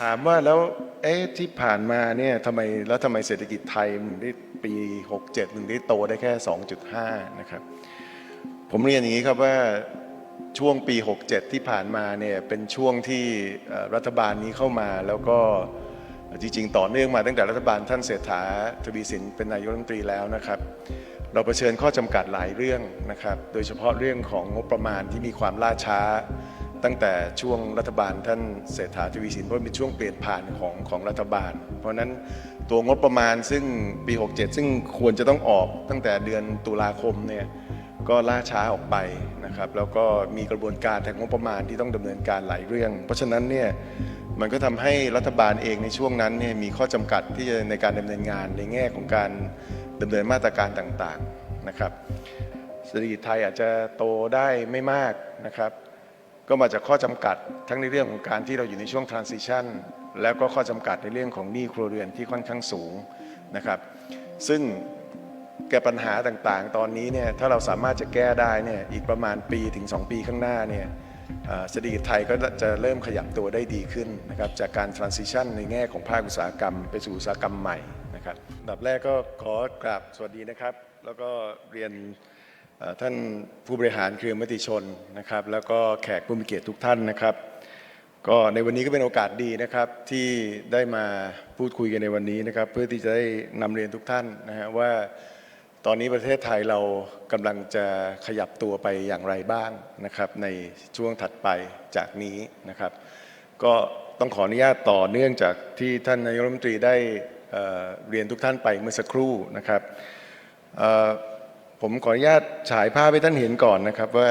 ถามว่าแล้วเอ๊ะที่ผ่านมาเนี่ยทำไมแล้วทำไมเศรษฐกิจไทยมันได้ปี 67มันได้โตได้แค่ 2.5 นะครับ ผมเรียนอย่างนี้ครับว่าช่วงปี 67 ที่ผ่านมาเนี่ยเป็นช่วงที่รัฐบาลนี้เข้ามาแล้วก็จริงๆ ต่อเนื่องมาตั้งแต่รัฐบาลท่านเศรษฐาทวีสินเป็นนายกรัฐมนตรีแล้วนะครับ เราเผชิญข้อจำกัดหลายเรื่องนะครับ โดยเฉพาะเรื่องของงบประมาณที่มีความล่าช้า ตั้งแต่ช่วงรัฐบาลท่านเศรษฐาทวีสินเพราะเป็นช่วงเปลี่ยนผ่านของของรัฐบาล เพราะนั้นตัวงบประมาณซึ่งปี 67 ซึ่งควรจะต้องออกตั้งแต่เดือนตุลาคมเนี่ยก็ล่าช้าออกไปนะครับแล้วก็มีกระบวนการทางงบประมาณที่ต้องดำเนินการหลายเรื่อง เพราะฉะนั้นเนี่ยมันก็ทำให้รัฐบาลเองในช่วงนั้นเนี่ยมีข้อจำกัดที่จะในการดำเนินงานในแง่ของการดำเนินมาตรการต่างๆนะครับเศรษฐกิจไทยอาจจะโตได้ไม่มากนะครับ ก็มาจากข้อจำกัดทั้งในเรื่องของการที่เราอยู่ในช่วง transition แล้วก็ข้อจำกัดในเรื่องของหนี้ครัวเรือนที่ค่อนข้างสูงนะครับ ซึ่งแก้ปัญหาต่างๆ ตอนนี้เนี่ยถ้าเราสามารถจะแก้ได้เนี่ยอีกประมาณปีถึง 2 ปีข้างหน้าเนี่ยเศรษฐกิจไทยก็จะเริ่มขยับตัวได้ดีขึ้นนะครับจากการ transition ในแง่ของภาคอุตสาหกรรม ไปสู่อุตสาหกรรมใหม่นะครับดับแรกก็ขอกราบสวัสดีนะครับ แล้วก็เรียน ท่านผู้บริหารเครือมติชนนะครับ แล้วก็แขกผู้มีเกียรติทุกท่านนะครับ ก็ในวันนี้ก็เป็นโอกาสดีนะครับที่ได้มาพูดคุยกันในวันนี้นะครับ เพื่อที่จะได้นำเรียนทุกท่านนะฮะว่าตอนนี้ประเทศไทยเรากำลังจะขยับตัวไปอย่างไรบ้างนะครับในช่วงถัดไปจากนี้นะครับ ก็ต้องขออนุญาตต่อเนื่องจากที่ท่านนายกรัฐมนตรีได้เรียนทุกท่านไปเมื่อสักครู่นะครับ ผมขออนุญาตฉายภาพให้ท่านเห็นก่อนนะครับ ว่า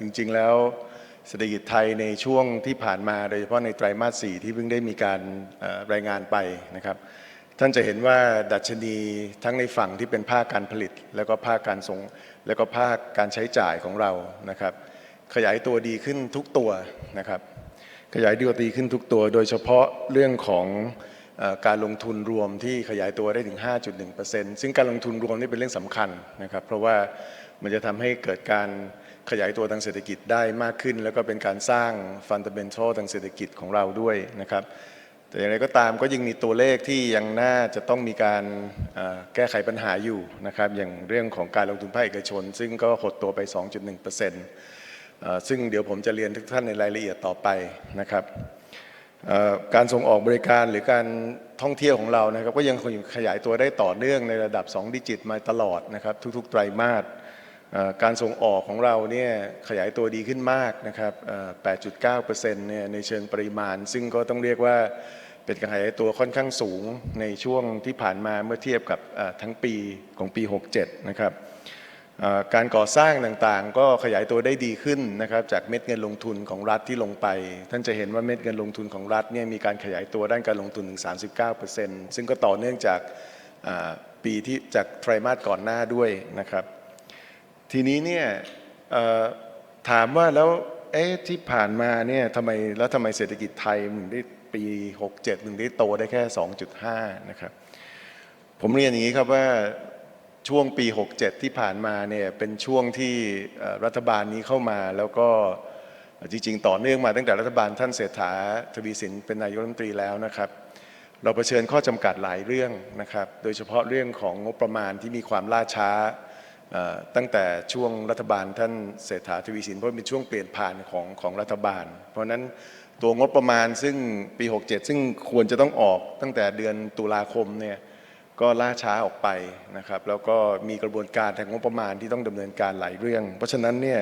จริงๆแล้วเศรษฐกิจไทยในช่วงที่ผ่านมาโดยเฉพาะในไตรมาสสี่ที่เพิ่งได้มีการรายงานไปนะครับ ท่านจะเห็นว่าดัชนีทั้งในฝั่งที่เป็นภาคการผลิต แล้วก็ภาคการส่งแล้วก็ภาคการใช้จ่ายของเรานะครับ ขยายตัวดีขึ้นทุกตัวนะครับ ขยายตัวดีขึ้นทุกตัว โดยเฉพาะเรื่องของ การลงทุนรวมที่ขยายตัวได้ถึง 5.1%ซึ่งการลงทุนรวมนี่เป็นเรื่องสำคัญนะครับ เพราะว่ามันจะทำให้เกิดการขยายตัวทางเศรษฐกิจได้มากขึ้น แล้วก็เป็นการสร้างฟันเดเมนทัลทางเศรษฐกิจของเราด้วยนะครับ แต่อย่างไรก็ตามก็ยังมีตัวเลขที่ยังน่าจะต้องมีการแก้ไขปัญหาอยู่นะครับ อย่างเรื่องของการลงทุนภาคเอกชน ซึ่งก็หดตัวไป 2.1%เอ่อซึ่งเดี๋ยวผมจะเรียนทุกท่านในรายละเอียดต่อไปนะครับ การส่งออกบริการหรือการท่องเที่ยวของเรานะครับก็ยังคงขยายตัวได้ต่อเนื่องในระดับ 2 ดิจิตมาตลอดนะครับทุกๆ ไตรมาสการส่งออกของเราเนี่ยขยายตัวดีขึ้นมากนะครับ 8.9%เนี่ยในเชิงปริมาณ ซึ่งก็ต้องเรียกว่าเป็นการขยายตัวค่อนข้างสูงในช่วงที่ผ่านมาเมื่อเทียบกับทั้งปีของปี 67 นะครับ การก่อสร้างต่างๆ ก็ขยายตัวได้ดีขึ้นนะครับจากเม็ดเงินลงทุนของรัฐที่ลงไป ท่านจะเห็นว่าเม็ดเงินลงทุนของรัฐเนี่ยมีการขยายตัวด้านการลงทุนถึง 39%ซึ่งก็ต่อเนื่องจากปีที่จากไตรมาสก่อนหน้าด้วยนะครับ ทีนี้เนี่ยถามว่าแล้วเอ๊ะที่ผ่านมาเนี่ยทำไมแล้วทำไมเศรษฐกิจไทยมันได้ปี 67มันได้โตได้แค่ 2.5 นะครับผมเรียนอย่างนี้ครับว่า ช่วงปี 67 ที่ผ่านมาเนี่ยเป็นช่วงที่รัฐบาลนี้เข้ามาแล้วก็จริงๆ ต่อเนื่องมาตั้งแต่รัฐบาลท่านเศรษฐาทวีสินเป็นนายกรัฐมนตรีแล้วนะครับ เราเผชิญข้อจำกัดหลายเรื่องนะครับ โดยเฉพาะเรื่องของงบประมาณที่มีความล่าช้าตั้งแต่ช่วงรัฐบาลท่านเศรษฐาทวีสินเพราะเป็นช่วงเปลี่ยนผ่านของของรัฐบาล เพราะนั้นตัวงบประมาณซึ่งปี 67 ซึ่งควรจะต้องออกตั้งแต่เดือนตุลาคมเนี่ย ก็ล่าช้าออกไปนะครับ แล้วก็มีกระบวนการทางงบประมาณที่ต้องดำเนินการหลายเรื่อง เพราะฉะนั้นเนี่ย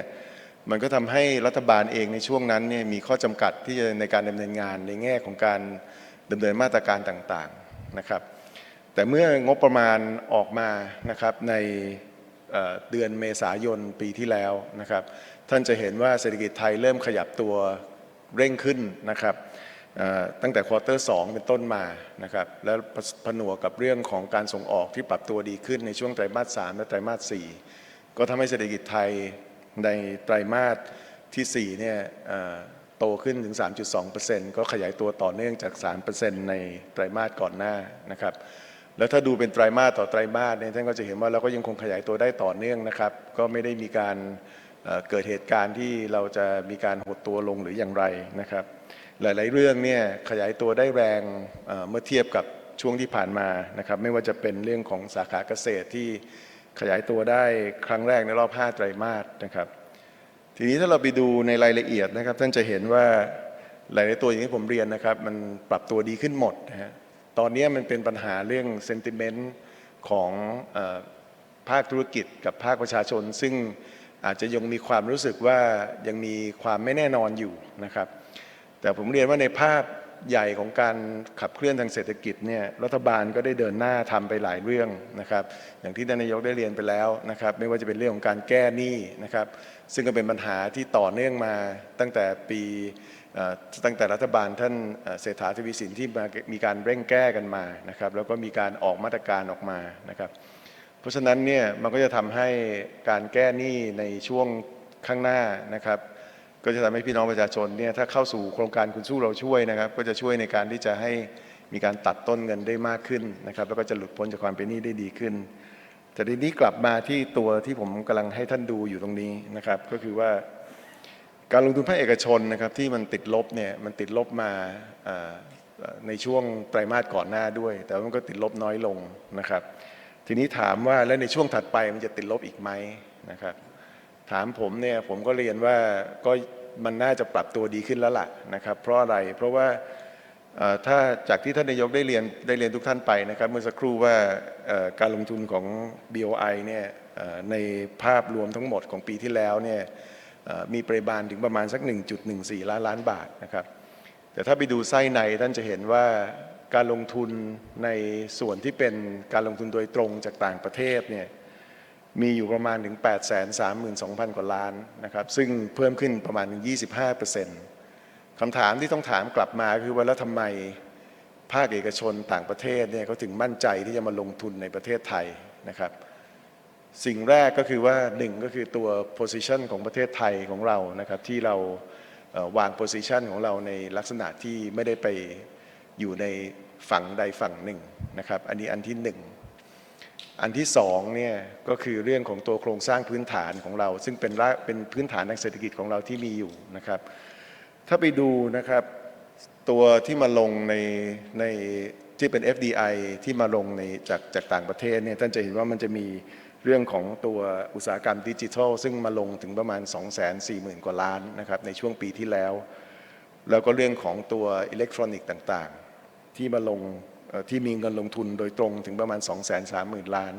มันก็ทำให้รัฐบาลเองในช่วงนั้นเนี่ยมีข้อจำกัดที่จะในการดำเนินงานในแง่ของการดำเนินมาตรการต่างๆนะครับ แต่เมื่องบประมาณออกมานะครับในเดือนเมษายนปีที่แล้วนะครับ ท่านจะเห็นว่าเศรษฐกิจไทยเริ่มขยับตัวเร่งขึ้นนะครับ ตั้งแต่ควอเตอร์สเป็นต้นมานะครับแล้วผนวกกับเรื่องของการส่งออกที่ปรับตัวดีขึ้นในช่วงไตรมาสสและไตรมาสสี่ก็ทำให้เศรษฐกิจไทยในไตรมาสที่4เนี่ยโตขึ้นถึง 3.2%ก็ขยายตัวต่อเนื่องจาก 3%ในไตรมาสก่อนหน้านะครับแล้วถ้าดูเป็นไตรมาสต่อไตรมาสเนี่ยท่านก็จะเห็นว่าเราก็ยังคงขยายตัวได้ต่อเนื่องนะครับ ก็ไม่ได้มีการเกิดเหตุการณ์ที่เราจะมีการหดตัวลงหรืออย่างไรนะครับ หลาย ๆ เรื่องเนี่ยขยายตัวได้แรงเมื่อเทียบกับช่วงที่ผ่านมานะครับไม่ว่าจะเป็นเรื่องของสาขาเกษตรที่ขยายตัวได้ครั้งแรกในรอบ 5 ไตรมาสนะครับ ทีนี้ถ้าเราไปดูในรายละเอียดนะครับ ท่านจะเห็นว่าหลาย ๆ ตัวอย่างที่ผมเรียนนะครับ มันปรับตัวดีขึ้นหมดนะฮะตอนนี้มันเป็นปัญหาเรื่องเซนติเมนต์ของภาคธุรกิจกับภาคประชาชน ซึ่งอาจจะยังมีความรู้สึกว่ายังมีความไม่แน่นอนอยู่นะครับ แต่ผมเรียนว่าในภาพใหญ่ของการขับเคลื่อนทางเศรษฐกิจเนี่ยรัฐบาลก็ได้เดินหน้าทำไปหลายเรื่องนะครับ อย่างที่ท่านนายกได้เรียนไปแล้วนะครับ ไม่ว่าจะเป็นเรื่องของการแก้หนี้นะครับ ซึ่งก็เป็นปัญหาที่ต่อเนื่องมาตั้งแต่ปีตั้งแต่รัฐบาลท่านเศรษฐาทวีสินที่มามีการเร่งแก้กันมานะครับ แล้วก็มีการออกมาตรการออกมานะครับ เพราะฉะนั้นเนี่ยมันก็จะทำให้การแก้หนี้ในช่วงข้างหน้านะครับ ก็จะทำให้พี่น้องประชาชนเนี่ยถ้าเข้าสู่โครงการคุณสู้เราช่วยนะครับ ก็จะช่วยในการที่จะให้มีการตัดต้นเงินได้มากขึ้นนะครับ แล้วก็จะหลุดพ้นจากความเป็นหนี้ได้ดีขึ้น แต่ทีนี้กลับมาที่ตัวที่ผมกำลังให้ท่านดูอยู่ตรงนี้นะครับ ก็คือว่าการลงทุนภาคเอกชนนะครับที่มันติดลบเนี่ยมันติดลบมาในช่วงไตรมาสก่อนหน้าด้วย แต่ว่ามันก็ติดลบน้อยลงนะครับ ทีนี้ถามว่าแล้วในช่วงถัดไปมันจะติดลบอีกไหมนะครับ ถามผมเนี่ยผมก็เรียนว่าก็ มันน่าจะปรับตัวดีขึ้นแล้วล่ะนะครับเพราะอะไรเพราะว่าถ้าจากที่ท่านนายกได้เรียนได้เรียนทุกท่านไปนะครับ เมื่อสักครู่ว่าการลงทุนของ BOI เนี่ยในภาพรวมทั้งหมดของปีที่แล้วเนี่ยมีปริมาณถึงประมาณสัก 1.14 ล้านล้านบาทนะครับ แต่ถ้าไปดูไส้ในท่านจะเห็นว่าการลงทุนในส่วนที่เป็นการลงทุนโดยตรงจากต่างประเทศเนี่ย มีอยู่ประมาณถึง 8 3 2 0 0 0 กว่าล้านนะครับ ซึ่งเพิ่มขึ้นประมาณถึง 25%คำถามที่ต้องถามกลับมาคือว่าแล้วทำไมภาคเอกชนต่างประเทศเนี่ยเขาถึงมั่นใจที่จะมาลงทุนในประเทศไทยนะครับ สิ่งแรกก็คือว่าหนึ่งก็คือตัว position ของประเทศไทยของเรานะครับที่เราวาง position ของเราในลักษณะที่ไม่ได้ไปอยู่ในฝั่งใดฝั่งหนึ่งนะครับ อันนี้อันที่หนึ่ง อันที่สองเนี่ยก็คือเรื่องของตัวโครงสร้างพื้นฐานของเรา ซึ่งเป็นรากเป็นพื้นฐานทางเศรษฐกิจของเราที่มีอยู่นะครับ ถ้าไปดูนะครับตัวที่มาลงในในที่เป็น FDI ที่มาลงในจากจากต่างประเทศเนี่ยท่านจะเห็นว่ามันจะมีเรื่องของตัวอุตสาหกรรมดิจิทัล ซึ่งมาลงถึงประมาณ 2 4 0 0 0 0 กว่าล้านนะครับในช่วงปีที่แล้ว แล้วก็เรื่องของตัวอิเล็กทรอนิกส์ต่างๆ ที่มาลง ที่มีเงินลงทุนโดยตรงถึงประมาณ 2 3 0 0 0 0 ล้าน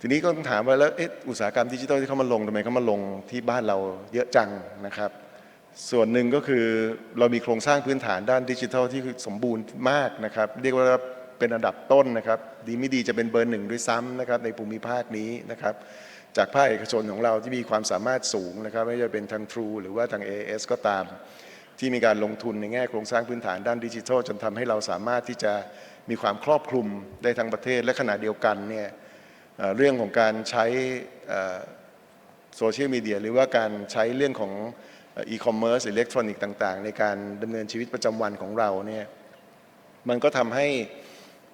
ทีนี้ก็ต้องถามว่าแล้วอุตสาหกรรมดิจิทัลที่เขามาลงทำไมเขามาลงที่บ้านเราเยอะจังนะครับ ส่วนหนึ่งก็คือเรามีโครงสร้างพื้นฐานด้านดิจิทัลที่สมบูรณ์มากนะครับ เรียกว่าเป็นอันดับต้นนะครับ ดีไม่ดีจะเป็นเบอร์หนึ่งด้วยซ้ำนะครับในภูมิภาคนี้นะครับ จากภาคเอกชนของเราที่มีความสามารถสูงนะครับไม่ว่าจะเป็นทาง True หรือว่าทาง AS ก็ตาม ที่มีการลงทุนในแง่โครงสร้างพื้นฐานด้านดิจิทัล จนทำให้เราสามารถที่จะมีความครอบคลุมได้ทั้งประเทศและขณะเดียวกันเนี่ยเรื่องของการใช้โซเชียลมีเดียหรือว่าการใช้เรื่องของอีคอมเมิร์ซอิเล็กทรอนิกส์ต่าง ๆ ในการดำเนินชีวิตประจำวันของเราเนี่ยมันก็ทำให้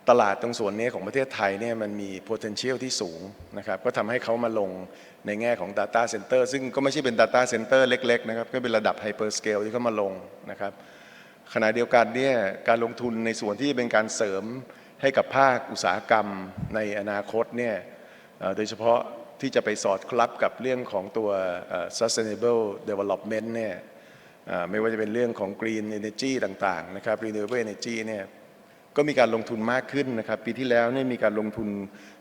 ตลาดตรงส่วนนี้ของประเทศไทยเนี่ยมันมี potential ที่สูงนะครับก็ทำให้เขามาลงในแง่ของ Data Center ซึ่งก็ไม่ใช่เป็น Data Center เล็กๆนะครับก็เป็นระดับ Hyperscale ที่เขามาลงนะครับขณะเดียวกันเนี่ยการลงทุนในส่วนที่เป็นการเสริมให้กับภาคอุตสาหกรรมในอนาคตเนี่ยโดยเฉพาะที่จะไปสอดคลับกับเรื่องของตัว sustainable development เนี่ยไม่ว่าจะเป็นเรื่องของ green energy ต่างๆนะครับ renewable energy เนี่ย ก็มีการลงทุนมากขึ้นนะครับ ปีที่แล้วเนี่ยมีการลงทุน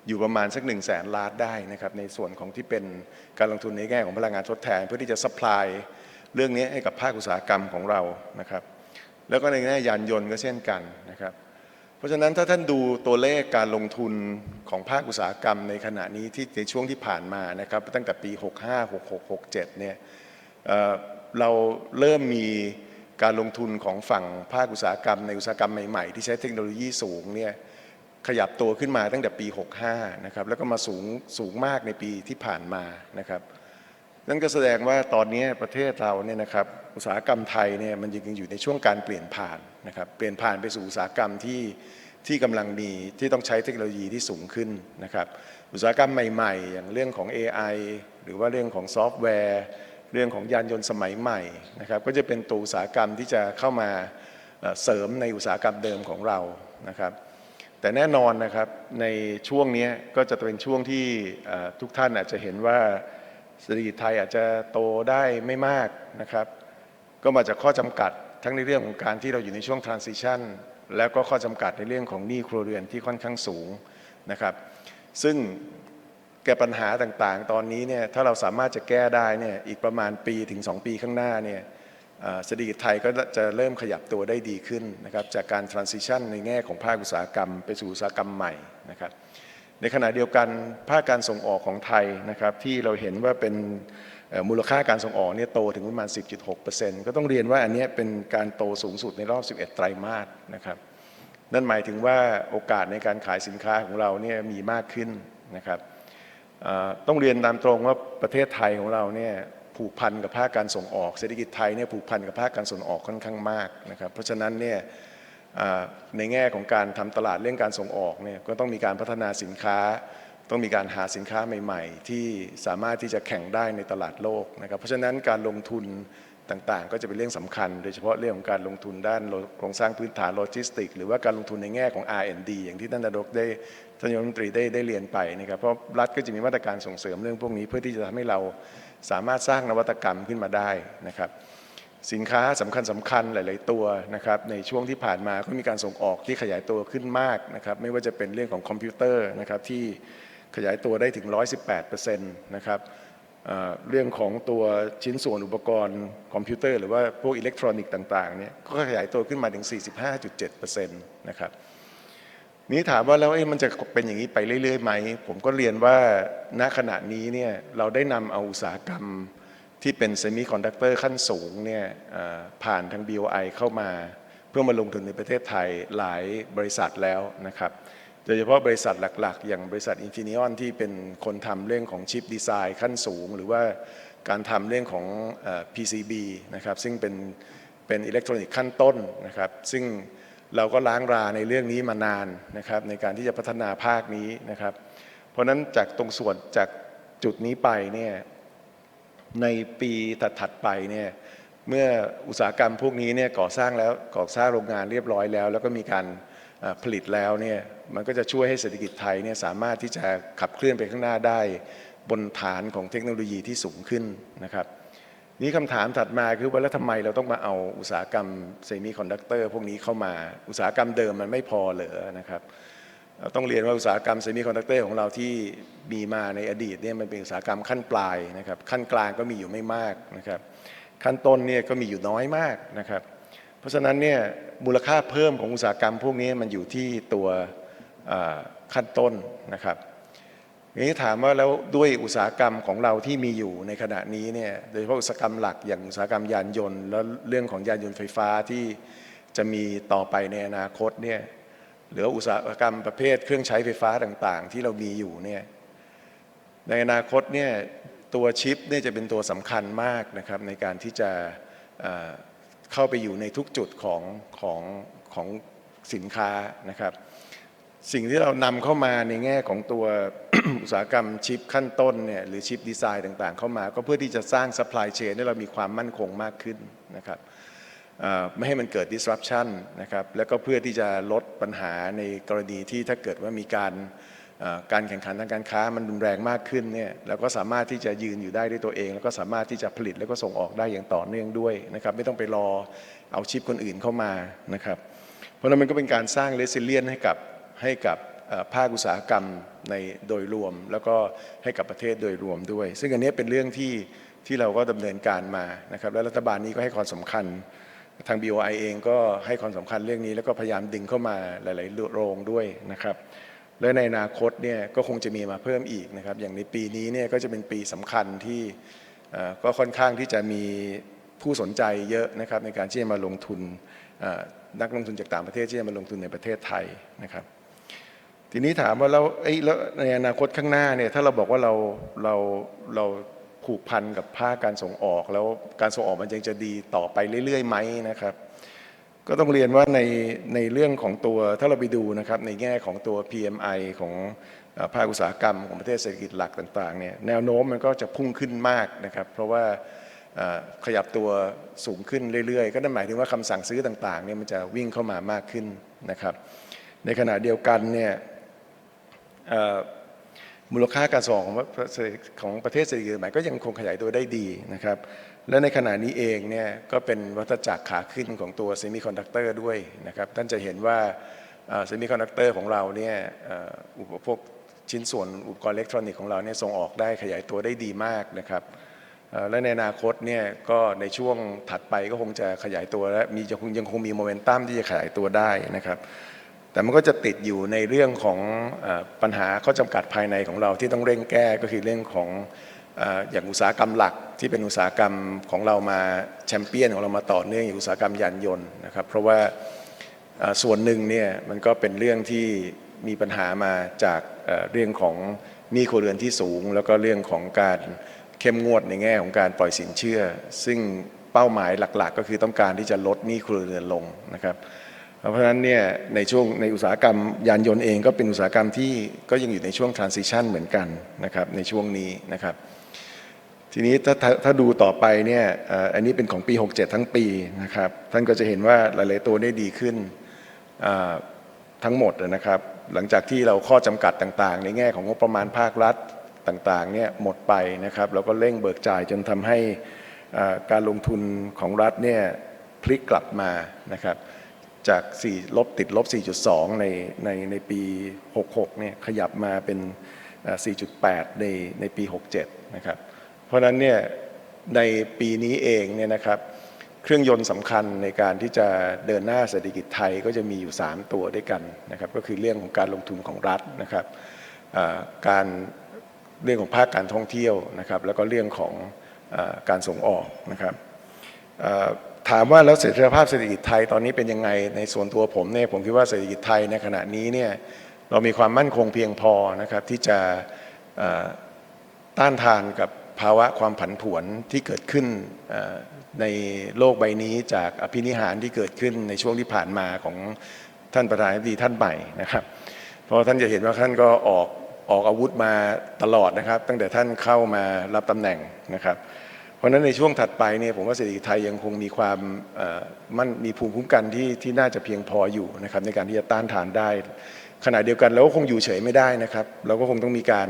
อยู่ประมาณสัก1นึ่งแสนล้านได้นะครับในส่วนของที่เป็นการลงทุนในแง่ของพลังงานทดแทน เพื่อที่จะ supply เรื่องนี้ให้กับภาคอุตสาหกรรมของเรานะครับ แล้วก็ในแง่ยานยนต์ก็เช่นกันนะครับ เพราะฉะนั้นถ้าท่านดูตัวเลขการลงทุนของภาคอุตสาหกรรมในขณะนี้ที่ในช่วงที่ผ่านมานะครับ ตั้งแต่ปี 65 66 67เนี่ยเอ่อเราเริ่มมี การลงทุนของฝั่งภาคอุตสาหกรรมในอุตสาหกรรมใหม่ๆ ที่ใช้เทคโนโลยีสูงเนี่ยขยับตัวขึ้นมาตั้งแต่ปี 65 นะครับ แล้วก็มาสูงสูงมากในปีที่ผ่านมานะครับ นั่นก็แสดงว่าตอนนี้ประเทศเราเนี่ยนะครับอุตสาหกรรมไทยเนี่ยมันยังอยู่ในช่วงการเปลี่ยนผ่านนะครับเปลี่ยนผ่านไปสู่อุตสาหกรรมที่ที่กำลังมีที่ต้องใช้เทคโนโลยีที่สูงขึ้นนะครับ อุตสาหกรรมใหม่ ๆ อย่างเรื่องของ AI หรือว่าเรื่องของซอฟต์แวร์ เรื่องของยานยนต์สมัยใหม่นะครับก็จะเป็นตัวอุตสาหกรรมที่จะเข้ามาเสริมในอุตสาหกรรมเดิมของเรานะครับแต่แน่นอนนะครับในช่วงนี้ก็จะเป็นช่วงที่ทุกท่านอาจจะเห็นว่าเศรษฐกิจไทยอาจจะโตได้ไม่มากนะครับ ก็มาจากข้อจำกัดทั้งในเรื่องของการที่เราอยู่ในช่วง transition แล้วก็ข้อจำกัดในเรื่องของหนี้ครัวเรือนที่ค่อนข้างสูงนะครับ ซึ่ง แก้ปัญหาต่างๆ ตอนนี้เนี่ยถ้าเราสามารถจะแก้ได้เนี่ยอีกประมาณปีถึง 2 ปีข้างหน้าเนี่ยเอ่อเศรษฐกิจไทยก็จะเริ่มขยับตัวได้ดีขึ้นนะครับจากการ transition ในแง่ของภาคอุตสาหกรรม ไปสู่อุตสาหกรรมใหม่นะครับในขณะเดียวกันภาคการส่งออกของไทยนะครับที่เราเห็นว่าเป็นมูลค่าการส่งออกเนี่ยโตถึงประมาณ 10.6%ก็ต้องเรียนว่าอันนี้เป็นการโตสูงสุดในรอบ 11 ไตรมาสนะครับนั่นหมายถึงว่าโอกาสในการขายสินค้าของเราเนี่ยมีมากขึ้นนะครับ ต้องเรียนตามตรงว่าประเทศไทยของเราเนี่ยผูกพันกับภาคการส่งออก เศรษฐกิจไทยเนี่ยผูกพันกับภาคการส่งออกค่อนข้างมากนะครับ เพราะฉะนั้นเนี่ยในแง่ของการทำตลาดเรื่องการส่งออกเนี่ยก็ต้องมีการพัฒนาสินค้า ต้องมีการหาสินค้าใหม่ ๆ ที่สามารถที่จะแข่งได้ในตลาดโลกนะครับ เพราะฉะนั้นการลงทุนต่างๆ ก็จะเป็นเรื่องสำคัญ โดยเฉพาะเรื่องของการลงทุนด้านโครงสร้างพื้นฐานโลจิสติก หรือว่าการลงทุนในแง่ของ R&D อย่างที่ท่านนายกได้ ท่านนายกรัฐมนตรีได้ได้เรียนไปนะครับเพราะรัฐก็จะมีมาตรการส่งเสริมเรื่องพวกนี้ เพื่อที่จะทำให้เราสามารถสร้างนวัตกรรมขึ้นมาได้นะครับ สินค้าสำคัญสำคัญหลาย ๆ ตัวนะครับในช่วงที่ผ่านมาก็มีการส่งออกที่ขยายตัวขึ้นมากนะครับไม่ว่าจะเป็นเรื่องของคอมพิวเตอร์นะครับที่ขยายตัวได้ถึง 118%นะครับเอ่อเรื่องของตัวชิ้นส่วนอุปกรณ์คอมพิวเตอร์ หรือว่าพวกอิเล็กทรอนิกส์ต่างๆเนี่ยก็ขยายตัวขึ้นมาถึง 45.7%นะครับ นี้ถามว่าแล้วมันจะเป็นอย่างนี้ไปเรื่อยๆไหม ผมก็เรียนว่าณขณะนี้เนี่ยเราได้นำเอาอุตสาหกรรมที่เป็นเซมิคอนดักเตอร์ขั้นสูงเนี่ยผ่านทาง BOI เข้ามา เพื่อมาลงทุนในประเทศไทยหลายบริษัทแล้วนะครับโดยเฉพาะบริษัทหลักๆ อย่างบริษัท Infineon ที่เป็นคนทำเรื่องของชิปดีไซน์ขั้นสูง หรือว่าการทำเรื่องของ PCB นะครับซึ่งเป็นเป็นอิเล็กทรอนิกส์ขั้นต้นนะครับซึ่ง เราก็ล้างราในเรื่องนี้มานานนะครับ ในการที่จะพัฒนาภาคนี้นะครับ เพราะฉะนั้นจากตรงส่วนจากจุดนี้ไปเนี่ยในปีถัดๆไปเนี่ยเมื่ออุตสาหกรรมพวกนี้เนี่ยก่อสร้างแล้วก่อสร้างโรงงานเรียบร้อยแล้ว แล้วก็มีการผลิตแล้วเนี่ยมันก็จะช่วยให้เศรษฐกิจไทยเนี่ยสามารถที่จะขับเคลื่อนไปข้างหน้าได้ บนฐานของเทคโนโลยีที่สูงขึ้นนะครับ นี่คำถามถัดมาคือว่าแล้วทำไมเราต้องมาเอาอุตสาหกรรมเซมิคอนดักเตอร์พวกนี้เข้ามาอุตสาหกรรมเดิมมันไม่พอเหรอนะครับเราต้องเรียนว่าอุตสาหกรรมเซมิคอนดักเตอร์ของเราที่มีมาในอดีตเนี่ยมันเป็นอุตสาหกรรมขั้นปลายนะครับขั้นกลางก็มีอยู่ไม่มากนะครับขั้นต้นเนี่ยก็มีอยู่น้อยมากนะครับ เพราะฉะนั้นเนี่ยมูลค่าเพิ่มของอุตสาหกรรมพวกนี้มันอยู่ที่ตัวขั้นต้นนะครับ นี้ถามว่าแล้วด้วยอุตสาหกรรมของเราที่มีอยู่ในขณะนี้เนี่ยโดยเฉพาะอุตสาหกรรมหลักอย่างอุตสาหกรรมยานยนต์ แล้วเรื่องของยานยนต์ไฟฟ้าที่จะมีต่อไปในอนาคตเนี่ยหรืออุตสาหกรรมประเภทเครื่องใช้ไฟฟ้าต่างๆ ที่เรามีอยู่เนี่ยในอนาคตเนี่ยตัวชิปเนี่ยจะเป็นตัวสำคัญมากนะครับในการที่จะเอ่อเข้าไปอยู่ในทุกจุดของของของสินค้านะครับ สิ่งที่เรานำเข้ามาในแง่ของตัวอุตสาหกรรมชิปขั้นต้นเนี่ยหรือชิปดีไซน์ต่างๆ เข้ามา ก็เพื่อที่จะสร้าง supply chain ให้เรามีความมั่นคงมากขึ้นนะครับไม่ให้มันเกิด disruption นะครับแล้วก็เพื่อที่จะลดปัญหาในกรณีที่ถ้าเกิดว่ามีการการแข่งขันทางการค้ามันรุนแรงมากขึ้นเนี่ยเราก็สามารถที่จะยืนอยู่ได้ด้วยตัวเอง แล้วก็สามารถที่จะผลิตแล้วก็ส่งออกได้อย่างต่อเนื่องด้วยนะครับไม่ต้องไปรอเอาชิปคนอื่นเข้ามานะครับเพราะนั้นมันก็เป็นการสร้าง resilient ให้กับ ให้กับภาคอุตสาหกรรมในโดยรวม แล้วก็ให้กับประเทศโดยรวมด้วย ซึ่งอันนี้เป็นเรื่องที่ที่เราก็ดำเนินการมานะครับและรัฐบาลนี้ก็ให้ความสำคัญ ทาง BOI เองก็ให้ความสำคัญเรื่องนี้ แล้วก็พยายามดึงเข้ามาหลาย ๆ โรงด้วยนะครับและในอนาคตเนี่ยก็คงจะมีมาเพิ่มอีกนะครับอย่างในปีนี้เนี่ยก็จะเป็นปีสำคัญที่ก็ค่อนข้างที่จะมีผู้สนใจเยอะนะครับในการที่จะมาลงทุนนักลงทุนจากต่างประเทศที่จะมาลงทุนในประเทศไทยนะครับ ทีนี้ถามว่าแล้วเอ้แล้วในอนาคตข้างหน้าเนี่ยถ้าเราบอกว่าเราเราเราผูกพันกับภาคการส่งออก แล้วการส่งออกมันยังจะดีต่อไปเรื่อยๆไหมนะครับ ก็ต้องเรียนว่าในในเรื่องของตัวถ้าเราไปดูนะครับในแง่ของตัว PMI ของภาคอุตสาหกรรมของประเทศเศรษฐกิจหลักต่างๆเนี่ยแนวโน้มมันก็จะพุ่งขึ้นมากนะครับ เพราะว่าขยับตัวสูงขึ้นเรื่อยๆ ก็นั่นหมายถึงว่าคำสั่งซื้อต่างๆเนี่ยมันจะวิ่งเข้ามามากขึ้นนะครับ ในขณะเดียวกันเนี่ย มูลค่าการส่งของของประเทศเศรษฐกิจใหม่ก็ยังคงขยายตัวได้ดีนะครับ และในขณะนี้เองเนี่ยก็เป็นวัฏจักรขาขึ้นของตัวเซมิคอนดักเตอร์ด้วยนะครับ ท่านจะเห็นว่าเซมิคอนดักเตอร์ของเราเนี่ยอุปพวกชิ้นส่วนอุปกรณ์อิเล็กทรอนิกส์ของเราเนี่ยส่งออกได้ขยายตัวได้ดีมากนะครับและในอนาคตเนี่ยก็ในช่วงถัดไปก็คงจะขยายตัวและมียังคงยังคงมีโมเมนตัมที่จะขยายตัวได้นะครับ แต่มันก็จะติดอยู่ในเรื่องของปัญหาข้อจำกัดภายในของเราที่ต้องเร่งแก้ก็คือเรื่องของอย่างอุตสาหกรรมหลักที่เป็นอุตสาหกรรมของเรามาแชมเปี้ยนของเรามาต่อเนื่องอย่างอุตสาหกรรมยานยนต์นะครับเพราะว่าส่วนหนึ่งเนี่ยมันก็เป็นเรื่องที่มีปัญหามาจากเอ่อเรื่องของหนี้ครัวเรือนที่สูง แล้วก็เรื่องของการเข้มงวดในแง่ของการปล่อยสินเชื่อ ซึ่งเป้าหมายหลักๆ ก็คือต้องการที่จะลดหนี้ครัวเรือนลงนะครับ เพราะฉะนั้นเนี่ยในช่วงในอุตสาหกรรมยานยนต์เองก็เป็นอุตสาหกรรมที่ก็ยังอยู่ในช่วง transition เหมือนกันนะครับในช่วงนี้นะครับทีนี้ถ้าถ้าถ้าดูต่อไปเนี่ยอันนี้เป็นของปี 67 ทั้งปีนะครับท่านก็จะเห็นว่าหลาย ๆ ตัวได้ดีขึ้นทั้งหมดนะครับหลังจากที่เราข้อจำกัดต่าง ๆ ในแง่ของงบประมาณภาครัฐต่างๆเนี่ยหมดไปนะครับแล้วก็เร่งเบิกจ่ายจนทำให้การลงทุนของรัฐเนี่ยพลิกกลับมานะครับ จาก 4 ลบติดลบ 4.2 ในในในปี 66 เนี่ยขยับมาเป็น 4.8 ในในปี 67 นะครับ เพราะนั้นเนี่ยในปีนี้เองเนี่ยนะครับเครื่องยนต์สำคัญในการที่จะเดินหน้าเศรษฐกิจไทยก็จะมีอยู่ 3 ตัวด้วยกันนะครับ ก็คือเรื่องของการลงทุนของรัฐนะครับการเรื่องของภาคการท่องเที่ยวนะครับ แล้วก็เรื่องของอการส่งออกนะครับ ถามว่าแล้วเสถียรภาพเศรษฐกิจไทยตอนนี้เป็นยังไงในส่วนตัวผมเนี่ยผมคิดว่าเศรษฐกิจไทยในขณะนี้เนี่ยเรามีความมั่นคงเพียงพอนะครับที่จะต้านทานกับภาวะความผันผวนที่เกิดขึ้นในโลกใบนี้จากอภินิหารที่เกิดขึ้นในช่วงที่ผ่านมาของท่านประธานาธิบดีท่านใหม่นะครับ เพราะท่านจะเห็นว่าท่านก็ออกออกอาวุธมาตลอดนะครับ ตั้งแต่ท่านเข้ามารับตำแหน่งนะครับ ราะฉะนั้นในช่วงถัดไปเนี่ยผมว่าเศรษฐกิจไทยยังคงมีความเอ่นมีภูมิคุ้มกันที่ที่น่าจะเพียงพออยู่นะครับในการที่จะต้านทานได้ ขณะเดียวกันเราก็คงอยู่เฉยไม่ได้นะครับ เราก็คงต้องมีการ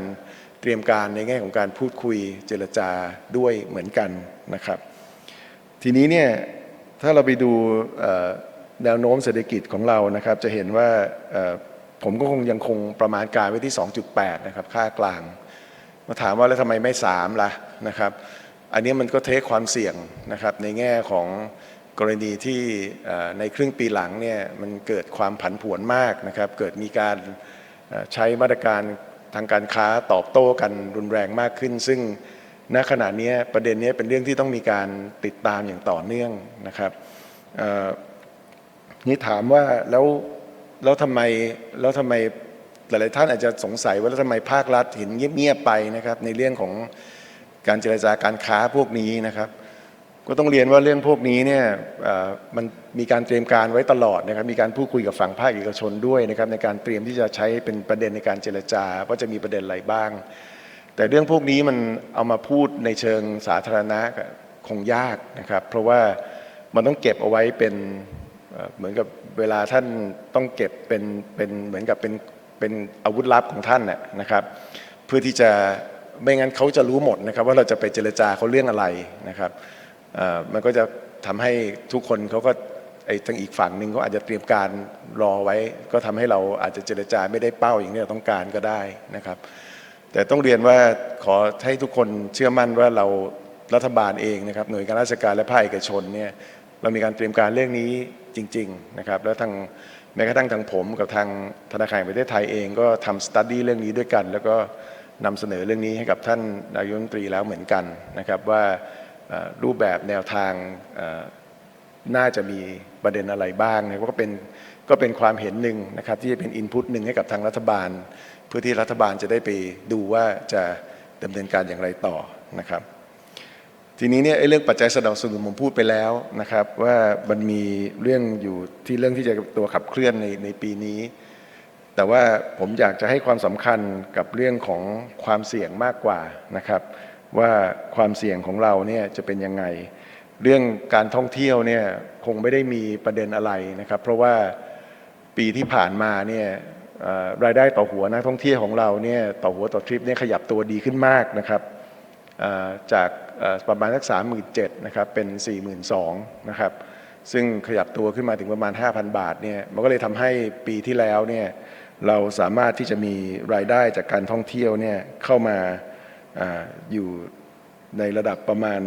เตรียมการในแง่ของการพูดคุยเจรจาด้วยเหมือนกันนะครับ ทีนี้เนี่ยถ้าเราไปดูแนวโน้มเศรษฐกิจของเรานะครับจะเห็นว่าผมก็คงยังคงประมาณการไว้ที่ 2.8 นะครับค่ากลาง มาถามว่าแล้วทำไมไม่ 3 ล่ะนะครับ อันนี้มันก็เทคความเสี่ยงนะครับในแง่ของกรณีที่ในครึ่งปีหลังเนี่ยมันเกิดความผันผวนมากนะครับ เกิดมีการใช้มาตรการทางการค้าตอบโต้กันรุนแรงมากขึ้น ซึ่งณขณะนี้ประเด็นนี้เป็นเรื่องที่ต้องมีการติดตามอย่างต่อเนื่องนะครับนี่ถามว่าแล้วแล้วทำไมแล้วทำไมหลายๆท่านอาจจะสงสัยว่าแล้วทำไมภาครัฐเห็นเงียบๆไปนะครับในเรื่องของ การเจรจาการค้าพวกนี้นะครับ ก็ต้องเรียนว่าเรื่องพวกนี้เนี่ยมันมีการเตรียมการไว้ตลอดนะครับ มีการพูดคุยกับฝั่งภาคเอกชนด้วยนะครับ ในการเตรียมที่จะใช้เป็นประเด็นในการเจรจาว่าจะมีประเด็นอะไรบ้าง แต่เรื่องพวกนี้มันเอามาพูดในเชิงสาธารณะคงยากนะครับ เพราะว่ามันต้องเก็บเอาไว้เป็นเหมือนกับเวลาท่านต้องเก็บเป็นเป็นเหมือนกับเป็นเป็นอาวุธลับของท่านนะครับ เพื่อที่จะ ไม่งั้นเขาจะรู้หมดนะครับว่าเราจะไปเจรจาเขาเรื่องอะไรนะครับมันก็จะทำให้ทุกคนเขาก็ไอ้ทางอีกฝั่งหนึ่งเขาอาจจะเตรียมการรอไว้ ก็ทำให้เราอาจจะเจรจาไม่ได้เป้าอย่างที่เราต้องการก็ได้นะครับ แต่ต้องเรียนว่าขอให้ทุกคนเชื่อมั่นว่าเรารัฐบาลเองนะครับหน่วยงานราชการและภาคเอกชนเนี่ยเรามีการเตรียมการเรื่องนี้จริง ๆนะครับ แล้วทางแม้กระทั่งทางผมกับทางธนาคารประเทศไทยเองก็ทำสตัดดี้เรื่องนี้ด้วยกัน แล้วก็ นำเสนอเรื่องนี้ให้กับท่านนายกรัฐมนตรีแล้วเหมือนกันนะครับว่ารูปแบบแนวทางน่าจะมีประเด็นอะไรบ้างนะก็เป็นก็เป็นความเห็นหนึ่งนะครับที่จะเป็นอินพุตหนึ่งให้กับทางรัฐบาล เพื่อที่รัฐบาลจะได้ไปดูว่าจะดำเนินการอย่างไรต่อนะครับ ทีนี้เนี่ยไอ้เรื่องปัจจัยสนับสนุนผมพูดไปแล้วนะครับ ว่ามันมีเรื่องอยู่ที่เรื่องที่จะตัวขับเคลื่อนในในปีนี้ แต่ว่าผมอยากจะให้ความสำคัญกับเรื่องของความเสี่ยงมากกว่านะครับ ว่าความเสี่ยงของเราเนี่ยจะเป็นยังไง เรื่องการท่องเที่ยวเนี่ยคงไม่ได้มีประเด็นอะไรนะครับ เพราะว่าปีที่ผ่านมาเนี่ยรายได้ต่อหัวนักท่องเที่ยวของเราเนี่ยต่อหัวต่อทริปเนี่ยขยับตัวดีขึ้นมากนะครับจากประมาณสักสามหมื่นเจ็ดนะครับเป็น4ี่หมื่นสองนะครับซึ่งขยับตัวขึ้นมาถึงประมาณ 5,000 บาทเนี่ยมันก็เลยทำให้ปีที่แล้วเนี่ย เราสามารถที่จะมีรายได้จากการท่องเที่ยวเนี่ยเข้ามาอาอยู่ในระดับประมาณ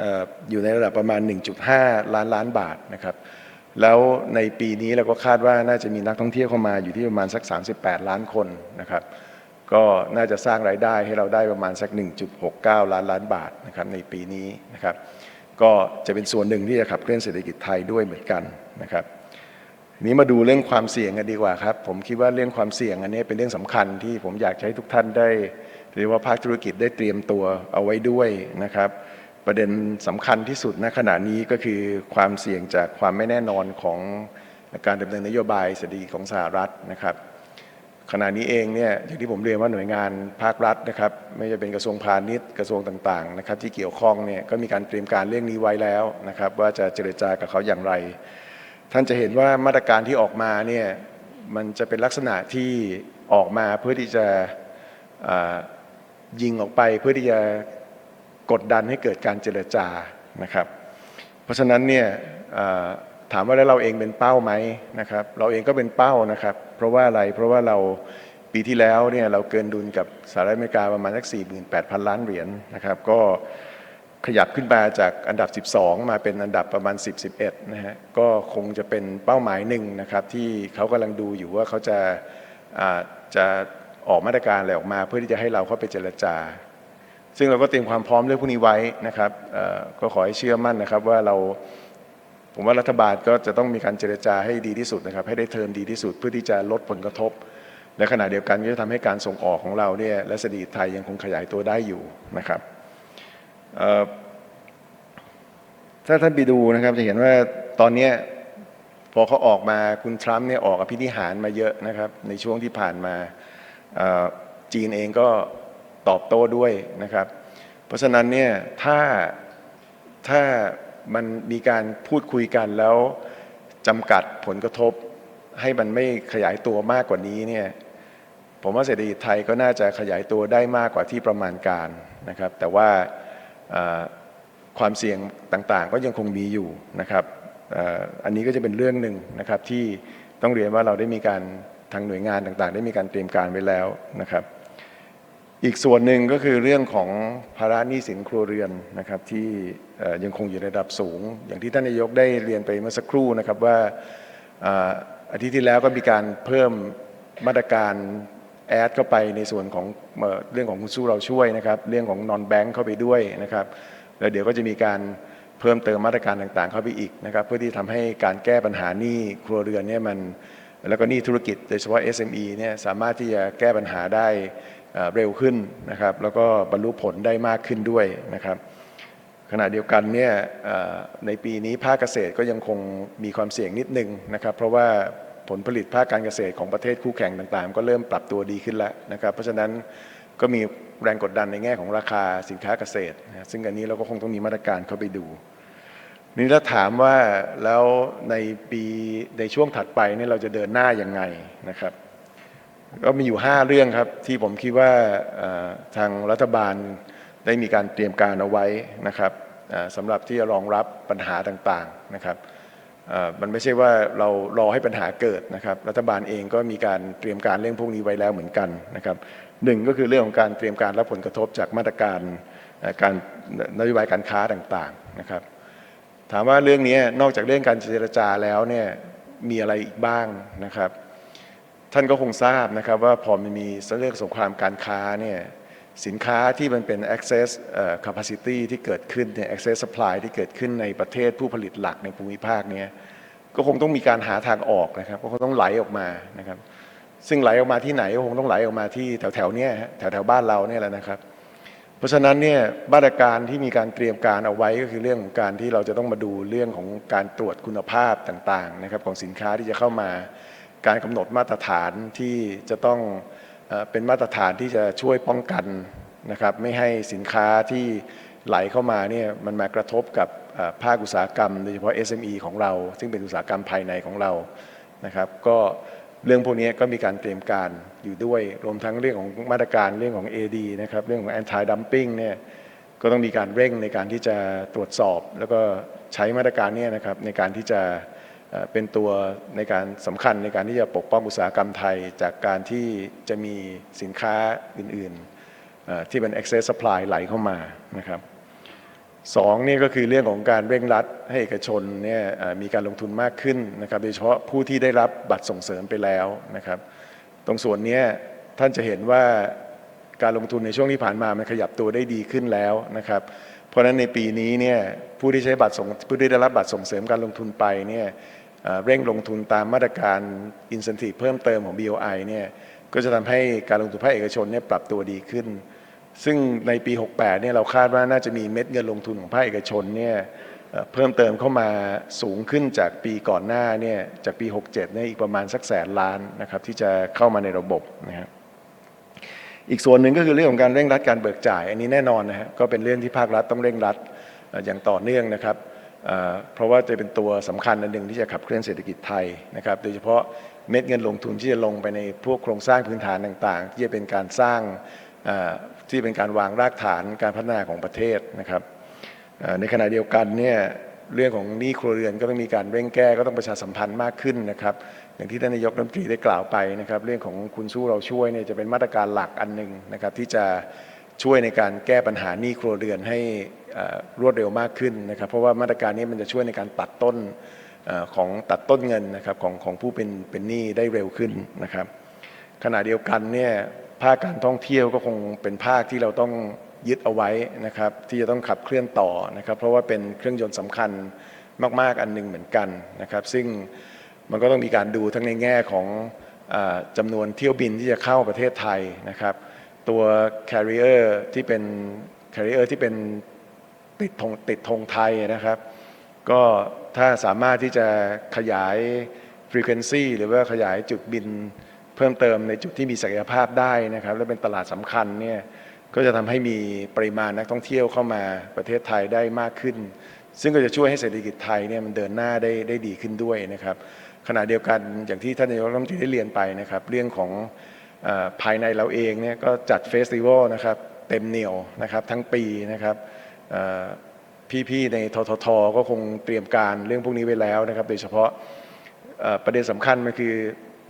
ออยู่ในระดับประมาณ 1.5 ล้านล้านบาทนะครับ แล้วในปีนี้เราก็คาดว่าน่าจะมีนักท่องเที่ยวเข้ามาอยู่ที่ประมาณสัก 38 ล้านคนนะครับ ก็น่าจะสร้างรายได้ให้เราได้ประมาณสัก 1.69 ล้านล้านบาทนะครับในปีนี้นะครับ ก็จะเป็นส่วนหนึ่งที่จะขับเคลื่อนเศรษฐกิจไทยด้วยเหมือนกันนะครับ นี้มาดูเรื่องความเสี่ยงกันดีกว่าครับ ผมคิดว่าเรื่องความเสี่ยงอันนี้เป็นเรื่องสำคัญที่ผมอยากให้ทุกท่านได้เรียกว่าภาคธุรกิจได้เตรียมตัวเอาไว้ด้วยนะครับ ประเด็นสำคัญที่สุดณขณะนี้ก็คือความเสี่ยงจากความไม่แน่นอนของการดำเนินนโยบายเศรษฐกิจของสหรัฐนะครับ ขณะนี้เองเนี่ยอย่างที่ผมเรียนว่าหน่วยงานภาครัฐนะครับ ไม่ว่าจะเป็นกระทรวงพาณิชย์กระทรวงต่างๆนะครับที่เกี่ยวข้องเนี่ยก็มีการเตรียมการเรื่องนี้ไว้แล้วนะครับ ว่าจะเจรจากับเขาอย่างไร ท่านจะเห็นว่ามาตรการที่ออกมาเนี่ยมันจะเป็นลักษณะที่ออกมาเพื่อที่จะยิงออกไปเพื่อที่จะกดดันให้เกิดการเจรจานะครับ เพราะฉะนั้นเนี่ยถามว่าแล้วเราเองเป็นเป้าไหมนะครับ เราเองก็เป็นเป้านะครับ เพราะว่าอะไรเพราะว่าเราปีที่แล้วเนี่ยเราเกินดุลกับสหรัฐอเมริกาประมาณสัก48,000 ล้านเหรียญนะครับ ก็ ขยับขึ้นมาจากอันดับ 12 มาเป็นอันดับประมาณ 10 11 นะฮะ ก็คงจะเป็นเป้าหมายหนึ่งนะครับ ที่เขากำลังดูอยู่ว่าเขาจะาจะออกมาตรการอะไรออกมาเพื่อที่จะให้เราเข้าไปเจรจา ซึ่งเราก็เตรียมความพร้อมเรื่องพวกนี้ไว้นะครับก็ขอให้เชื่อมั่นนะครับว่าเราผมว่ารัฐบาลก็จะต้องมีการเจรจาให้ดีที่สุดนะครับ ให้ได้เทอมดีที่สุดเพื่อที่จะลดผลกระทบ และขณะเดียวกันก็จะทำให้การส่งออกของเราเนี่ยและเศรษฐกิจไทยยังคงขยายตัวได้อยู่นะครับ ถ้าท่านไปดูนะครับจะเห็นว่าตอนนี้พอเขาออกมาคุณทรัมป์เนี่ยออกอภินิหารมาเยอะนะครับ ในช่วงที่ผ่านมาจีนเองก็ตอบโต้ด้วยนะครับ เพราะฉะนั้นเนี่ยถ้าถ้ามันมีการพูดคุยกันแล้วจำกัดผลกระทบ ให้มันไม่ขยายตัวมากกว่านี้เนี่ยผมว่าเศรษฐกิจไทยก็น่าจะขยายตัวได้มากกว่าที่ประมาณการนะครับ แต่ว่า ความเสี่ยงต่างๆ ก็ยังคงมีอยู่นะครับอันนี้ก็จะเป็นเรื่องหนึ่งนะครับที่ต้องเรียนว่าเราได้มีการทางหน่วยงานต่างๆ ได้มีการเตรียมการไว้แล้วนะครับ อีกส่วนหนึ่งก็คือเรื่องของภาระหนี้สินครัวเรือนนะครับที่ยังคงอยู่ในระดับสูง อย่างที่ท่านนายกได้เรียนไปเมื่อสักครู่นะครับว่าอาทิตย์ที่แล้วก็มีการเพิ่มมาตรการ แอดเข้าไปในส่วนของเรื่องของคุณสู้เราช่วยนะครับเรื่องของนอนแบงค์เข้าไปด้วยนะครับแล้วเดี๋ยวก็จะมีการเพิ่มเติมมาตรการต่างๆ เข้าไปอีกนะครับเพื่อที่ทำให้การแก้ปัญหานี้ครัวเรือนเนี่ยมันแล้วก็นี้ธุรกิจโดยเฉพาะ SME เนี่ยสามารถที่จะแก้ปัญหาได้เร็วขึ้นนะครับ แล้วก็บรรลุผลได้มากขึ้นด้วยนะครับ ขณะเดียวกันเนี่ยในปีนี้ภาคเกษตรก็ยังคงมีความเสี่ยงนิดนึงนะครับ เพราะว่า ผลผลิตภาคการเกษตรของประเทศคู่แข่งต่างๆ ก็เริ่มปรับตัวดีขึ้นแล้วนะครับ เพราะฉะนั้นก็มีแรงกดดันในแง่ของราคาสินค้าเกษตรนะซึ่งอันนี้เราก็คงต้องมีมาตรการเข้าไปดู นี่ถ้าถามว่าแล้วในปีในช่วงถัดไปนี่เราจะเดินหน้ายังไงนะครับ ก็มีอยู่ 5 เรื่องครับที่ผมคิดว่าทางรัฐบาลได้มีการเตรียมการเอาไว้นะครับสำหรับที่จะรองรับปัญหาต่างๆนะครับ มันไม่ใช่ว่าเรารอให้ปัญหาเกิดนะครับ รัฐบาลเองก็มีการเตรียมการเรื่องพวกนี้ไว้แล้วเหมือนกันนะครับหนึ่งก็คือเรื่องของการเตรียมการรับผลกระทบจากมาตรการการนโยบายการค้าต่างๆนะครับ ถามว่าเรื่องนี้นอกจากเรื่องการเจรจาแล้วเนี่ยมีอะไรอีกบ้างนะครับ ท่านก็คงทราบนะครับว่าพอมันมีเรื่องสงครามการค้าเนี่ย สินค้าที่มันเป็น access capacity ที่เกิดขึ้นเนี่ย access supply ที่เกิดขึ้นในประเทศผู้ผลิตหลักในภูมิภาคเนี้ก็คงต้องมีการหาทางออกนะครับก็คงต้องไหลออกมานะครับซึ่งไหลออกมาที่ไหนก็คงต้องไหลออกมาที่แถวแถวๆเนี้ยแถวแถวๆบ้านเราเนี่ยแหละนะครับ เพราะฉะนั้นเนี่ยมาตรการที่มีการเตรียมการเอาไว้ก็คือเรื่องของการที่เราจะต้องมาดูเรื่องของการตรวจคุณภาพต่างๆนะครับของสินค้าที่จะเข้ามาการกำหนดมาตรฐานที่จะต้อง เป็นมาตรฐานที่จะช่วยป้องกันนะครับไม่ให้สินค้าที่ไหลเข้ามาเนี่ยมันมากระทบกับภาคอุตสาหกรรมโดยเฉพาะ SME ของเรา ซึ่งเป็นอุตสาหกรรมภายในของเรานะครับก็เรื่องพวกนี้ก็มีการเตรียมการอยู่ด้วยรวมทั้งเรื่องของมาตรการเรื่องของ AD นะครับเรื่องของ anti dumping เนี่ยก็ต้องมีการเร่งในการที่จะตรวจสอบ แล้วก็ใช้มาตรการเนี้นะครับในการที่จะ เป็นตัวในการสำคัญในการที่จะปกป้องอุตสาหกรรมไทย จากการที่จะมีสินค้าอื่นๆที่เป็น excess supply ไหลเข้ามานะครับสองนี่ก็คือเรื่องของการเร่งรัดให้เอกชนเนี่ยมีการลงทุนมากขึ้นนะครับโดยเฉพาะผู้ที่ได้รับบัตรส่งเสริมไปแล้วนะครับ ตรงส่วนนี้ท่านจะเห็นว่าการลงทุนในช่วงที่ผ่านมามันขยับตัวได้ดีขึ้นแล้วนะครับ เพราะฉะนั้นในปีนี้เนี่ยผู้ที่ใช้บัตรส่งผู้ที่ได้รับบัตรส่งเสริมการลงทุนไปเนี่ย เร่งลงทุนตามมาตรการ incentive เพิ่มเติมของ BOI เนี่ยก็จะทำให้การลงทุนภาคเอกชนเนี่ยปรับตัวดีขึ้น ซึ่งในปี 68 เนี่ยเราคาดว่าน่าจะมีเม็ดเงินลงทุนของภาคเอกชนเนี่ยเพิ่มเติมเข้ามาสูงขึ้นจากปีก่อนหน้าเนี่ยจากปี 67 เนี่ยอีกประมาณสักแสนล้านนะครับที่จะเข้ามาในระบบนะครับอีกส่วนหนึ่งก็คือเรื่องของการเร่งรัดการเบิกจ่าย อันนี้แน่นอนนะฮะก็เป็นเรื่องที่ภาครัฐต้องเร่งรัดอย่างต่อเนื่องนะครับ เพราะว่าจะเป็นตัวสำคัญอันหนึ่งที่จะขับเคลื่อนเศรษฐกิจไทยนะครับ โดยเฉพาะเม็ดเงินลงทุนที่จะลงไปในพวกโครงสร้างพื้นฐานต่างๆ ที่จะเป็นการสร้างที่เป็นการวางรากฐานการพัฒนาของประเทศนะครับในขณะเดียวกันเนี่ยเรื่องของหนี้ครัวเรือนก็ต้องมีการเร่งแก้ก็ต้องประชาสัมพันธ์มากขึ้นนะครับ อย่างที่ท่านนายกรัฐมนตรีได้กล่าวไปนะครับ เรื่องของคุณสู้เราช่วยเนี่ยจะเป็นมาตรการหลักอันหนึ่งนะครับที่จะช่วยในการแก้ปัญหาหนี้ครัวเรือนให้ รวดเร็วมากขึ้นนะครับ เพราะว่ามาตรการนี้มันจะช่วยในการตัดต้นอของตัดต้นเงินนะครับของของผู้เป็นเป็นหนี้ได้เร็วขึ้นนะครับ ขณะเดียวกันเนี่ยภาคการท่องเที่ยวก็คงเป็นภาคที่เราต้องยึดเอาไว้นะครับ ที่จะต้องขับเคลื่อนต่อนะครับ เพราะว่าเป็นเครื่องยนต์สำคัญมาก ๆ อันหนึงเหมือนกันนะครับ ซึ่งมันก็ต้องมีการดูทั้งในแง่ของอาจำนวนเที่ยวบินที่จะเข้าประเทศไทยนะครับ ตัว carrier ที่เป็น carrier ที่เป็น ติดธงติดธงไทยนะครับ ก็ถ้าสามารถที่จะขยาย frequency หรือว่าขยายจุดบินเพิ่มเติมในจุดที่มีศักยภาพได้นะครับ และเป็นตลาดสำคัญเนี่ยก็จะทำให้มีปริมาณนักท่องเที่ยวเข้ามาประเทศไทยได้มากขึ้น ซึ่งก็จะช่วยให้เศรษฐกิจไทยเนี่ยมันเดินหน้าได้ได้ดีขึ้นด้วยนะครับขณะเดียวกันอย่างที่ท่านนายกรัฐมนตรีได้เรียนไปนะครับ เรื่องของอภายในเราเองเนี่ยก็จัดเฟสติวัลนะครับเต็มเหนียวนะครับทั้งปีนะครับ พี่ๆในทททก็คงเตรียมการเรื่องพวกนี้ไว้แล้วนะครับ โดยเฉพาะประเด็นสำคัญมันคือ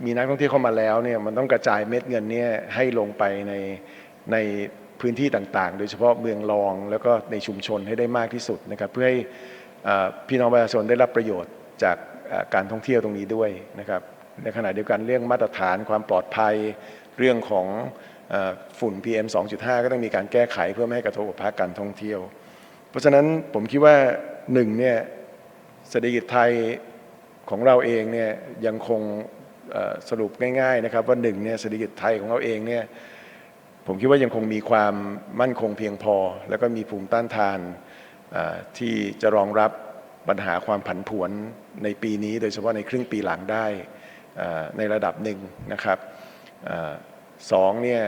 มีนักท่องเที่ยวเข้ามาแล้วเนี่ยมันต้องกระจายเม็ดเงินเนี่ยให้ลงไปในในพื้นที่ต่างๆ โดยเฉพาะเมืองรองแล้วก็ในชุมชนให้ได้มากที่สุดนะครับเพื่อให้พี่น้องประชาชนได้รับประโยชน์จากการท่องเที่ยวตรงนี้ด้วยนะครับในขณะเดียวกันเรื่องมาตรฐานความปลอดภัยเรื่องของเอ่อฝุ่น PM 2.5 ก็ต้องมีการแก้ไขเพื่อไม่ให้กระทบกับภาคการท่องเที่ยว เพราะฉะนั้นผมคิดว่าหนึ่งเนี่ยเศรษฐกิจไทยของเราเองเนี่ยยังคงสรุปง่ายๆนะครับว่าหนึ่งเนี่ยเศรษฐกิจไทยของเราเองเนี่ยผมคิดว่ายังคงมีความมั่นคงเพียงพอ แล้วก็มีภูมิต้านทานที่จะรองรับปัญหาความผันผวนในปีนี้ โดยเฉพาะในครึ่งปีหลังได้ในระดับหนึ่งนะครับอสองเนี่ย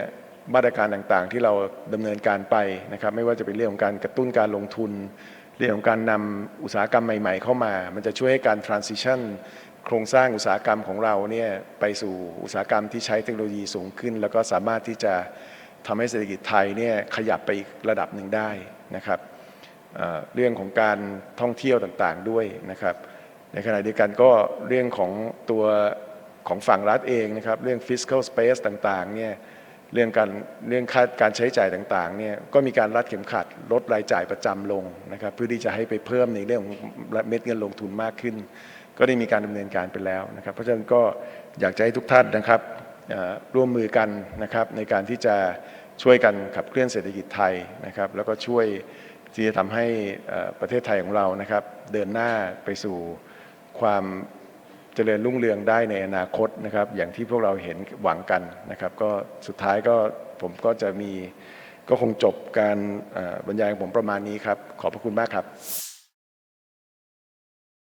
มาตรการต่างๆ ที่เราดำเนินการไปนะครับ ไม่ว่าจะเป็นเรื่องของการกระตุ้นการลงทุน เรื่องของการนำอุตสาหกรรมใหม่ ๆ เข้ามา มันจะช่วยให้การ transition โครงสร้างอุตสาหกรรมของเราเนี่ยไปสู่อุตสาหกรรมที่ใช้เทคโนโลยีสูงขึ้น แล้วก็สามารถที่จะทำให้เศรษฐกิจไทยเนี่ยขยับไปอีกระดับหนึ่งได้นะครับเอ่อเรื่องของการท่องเที่ยวต่างๆด้วยนะครับ ในขณะเดียวกันก็เรื่องของตัวของฝั่งรัฐเองนะครับ เรื่อง fiscal space ต่างๆเนี่ย เรื่องการเรื่องค่าการใช้จ่ายต่างๆเนี่ยก็มีการรัดเข็มขัดลดรายจ่ายประจำลงนะครับเพื่อที่จะให้ไปเพิ่มในเรื่องของเม็ดเงินลงทุนมากขึ้น ก็ได้มีการดำเนินการไปแล้วนะครับ เพราะฉะนั้นก็อยากจะให้ทุกท่านนะครับร่วมมือกันนะครับในการที่จะช่วยกันขับเคลื่อนเศรษฐกิจไทยนะครับ แล้วก็ช่วยที่จะทำให้ประเทศไทยของเรานะครับ เดินหน้าไปสู่ความ เจริญรุ่งเรืองได้ในอนาคตนะครับ อย่างที่พวกเราเห็นหวังกันนะครับ ก็สุดท้ายก็ผมก็จะมีก็คงจบการบรรยายของผมประมาณนี้ครับ ขอบพระคุณมากครับ